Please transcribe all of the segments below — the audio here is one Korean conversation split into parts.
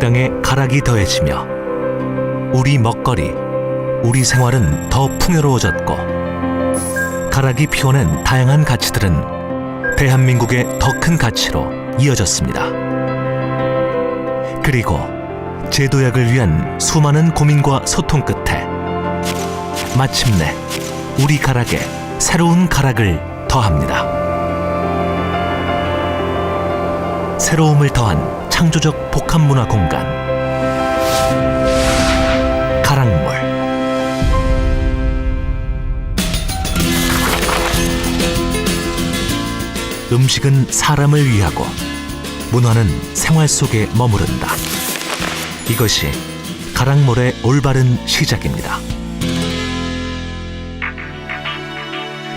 식당에 가락이 더해지며 우리 먹거리, 우리 생활은 더 풍요로워졌고 가락이 피워낸 다양한 가치들은 대한민국의 더 큰 가치로 이어졌습니다. 그리고 제도약을 위한 수많은 고민과 소통 끝에 마침내 우리 가락에 새로운 가락을 더합니다. 새로움을 더한 창조적 복합 문화 공간 가락몰 음식은 사람을 위하고 문화는 생활 속에 머무른다. 이것이 가락몰의 올바른 시작입니다.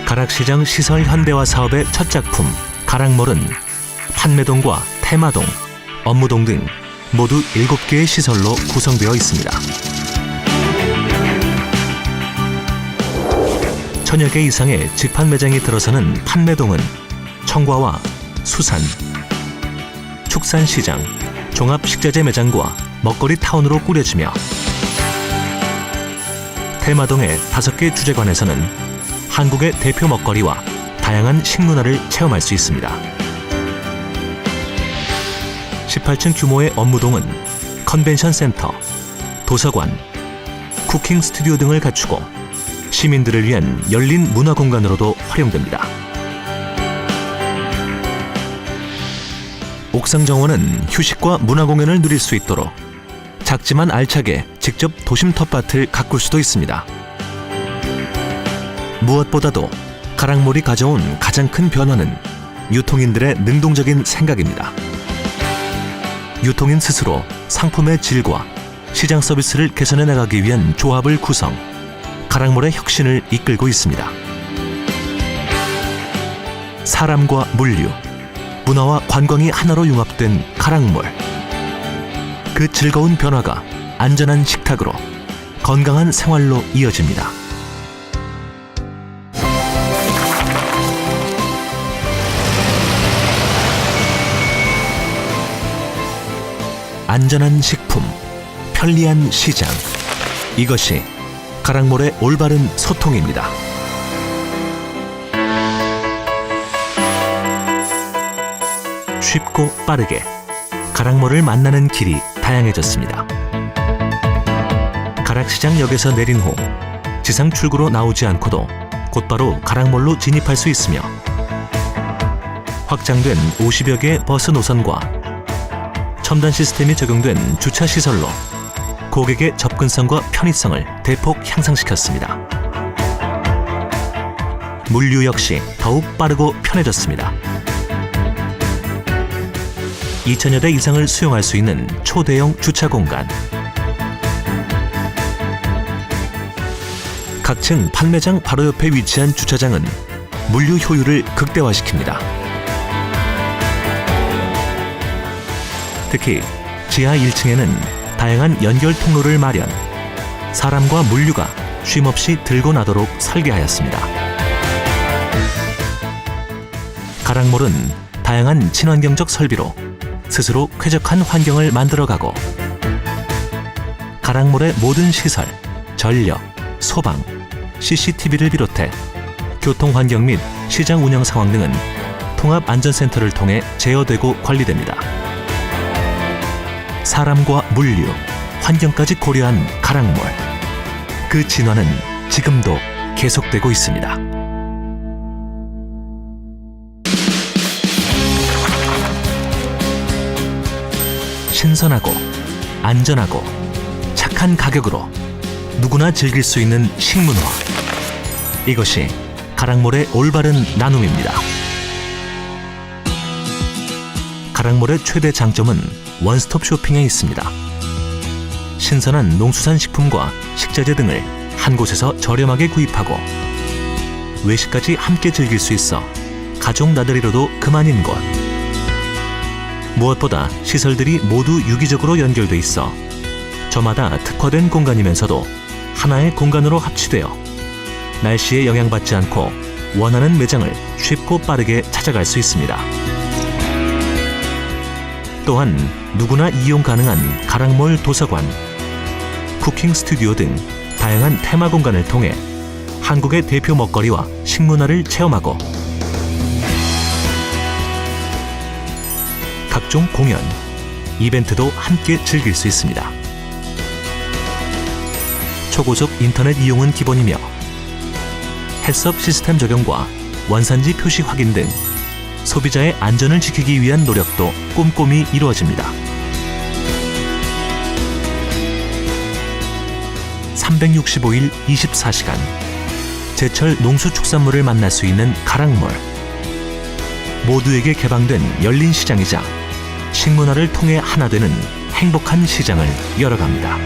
가락시장 시설 현대화 사업의 첫 작품 가락몰은 판매동과 테마동, 업무동 등 모두 7개의 시설로 구성되어 있습니다. 천여 개 이상의 직판 매장이 들어서는 판매동은 청과와 수산, 축산시장, 종합식자재 매장과 먹거리 타운으로 꾸려지며 테마동의 다섯 개 주재관에서는 한국의 대표 먹거리와 다양한 식문화를 체험할 수 있습니다. 18층 규모의 업무동은 컨벤션 센터, 도서관, 쿠킹 스튜디오 등을 갖추고 시민들을 위한 열린 문화 공간으로도 활용됩니다. 옥상 정원은 휴식과 문화 공연을 누릴 수 있도록 작지만 알차게 직접 도심 텃밭을 가꿀 수도 있습니다. 무엇보다도 가락몰이 가져온 가장 큰 변화는 유통인들의 능동적인 생각입니다. 유통인 스스로 상품의 질과 시장 서비스를 개선해 나가기 위한 조합을 구성, 가락몰의 혁신을 이끌고 있습니다. 사람과 물류, 문화와 관광이 하나로 융합된 가락몰. 그 즐거운 변화가 안전한 식탁으로 건강한 생활로 이어집니다. 안전한 식품, 편리한 시장. 이것이 가락몰의 올바른 소통입니다. 쉽고 빠르게 가락몰을 만나는 길이 다양해졌습니다. 가락시장역에서 내린 후 지상 출구로 나오지 않고도 곧바로 가락몰로 진입할 수 있으며 확장된 50여 개의 버스 노선과 첨단 시스템이 적용된 주차 시설로 고객의 접근성과 편의성을 대폭 향상시켰습니다. 물류 역시 더욱 빠르고 편해졌습니다. 2천여 대 이상을 수용할 수 있는 초대형 주차 공간. 각층 판매장 바로 옆에 위치한 주차장은 물류 효율을 극대화시킵니다. 특히 지하 1층에는 다양한 연결 통로를 마련, 사람과 물류가 쉼없이 들고 나도록 설계하였습니다. 가락몰은 다양한 친환경적 설비로 스스로 쾌적한 환경을 만들어가고 가락몰의 모든 시설, 전력, 소방, CCTV를 비롯해 교통 환경 및 시장 운영 상황 등은 통합 안전센터를 통해 제어되고 관리됩니다. 사람과 물류, 환경까지 고려한 가락몰. 그 진화는 지금도 계속되고 있습니다. 신선하고 안전하고 착한 가격으로 누구나 즐길 수 있는 식문화. 이것이 가락몰의 올바른 나눔입니다. 가락몰의 최대 장점은 원스톱 쇼핑에 있습니다. 신선한 농수산 식품과 식자재 등을 한 곳에서 저렴하게 구입하고 외식까지 함께 즐길 수 있어 가족 나들이로도 그만인 곳. 무엇보다 시설들이 모두 유기적으로 연결돼 있어 저마다 특화된 공간이면서도 하나의 공간으로 합치되어 날씨에 영향받지 않고 원하는 매장을 쉽고 빠르게 찾아갈 수 있습니다. 또한 누구나 이용 가능한 가락몰 도서관, 쿠킹 스튜디오 등 다양한 테마 공간을 통해 한국의 대표 먹거리와 식문화를 체험하고 각종 공연, 이벤트도 함께 즐길 수 있습니다. 초고속 인터넷 이용은 기본이며 해썹 시스템 적용과 원산지 표시 확인 등 소비자의 안전을 지키기 위한 노력도 꼼꼼히 이루어집니다. 365일 24시간 제철 농수축산물을 만날 수 있는 가락몰 모두에게 개방된 열린 시장이자 식문화를 통해 하나 되는 행복한 시장을 열어갑니다.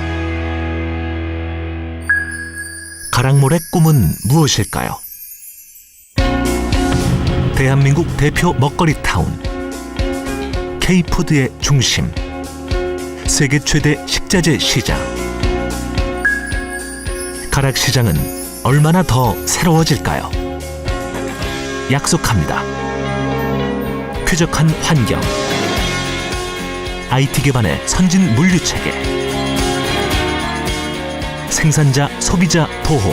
가락몰의 꿈은 무엇일까요? 대한민국 대표 먹거리 타운. K푸드의 중심. 세계 최대 식자재 시장. 가락시장은 얼마나 더 새로워질까요? 약속합니다. 쾌적한 환경. IT 기반의 선진 물류 체계. 생산자 소비자 보호.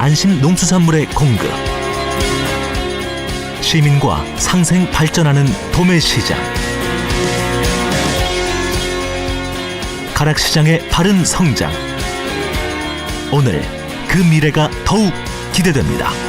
안심 농수산물의 공급 시민과 상생 발전하는 도매 시장 가락시장의 바른 성장 오늘 그 미래가 더욱 기대됩니다.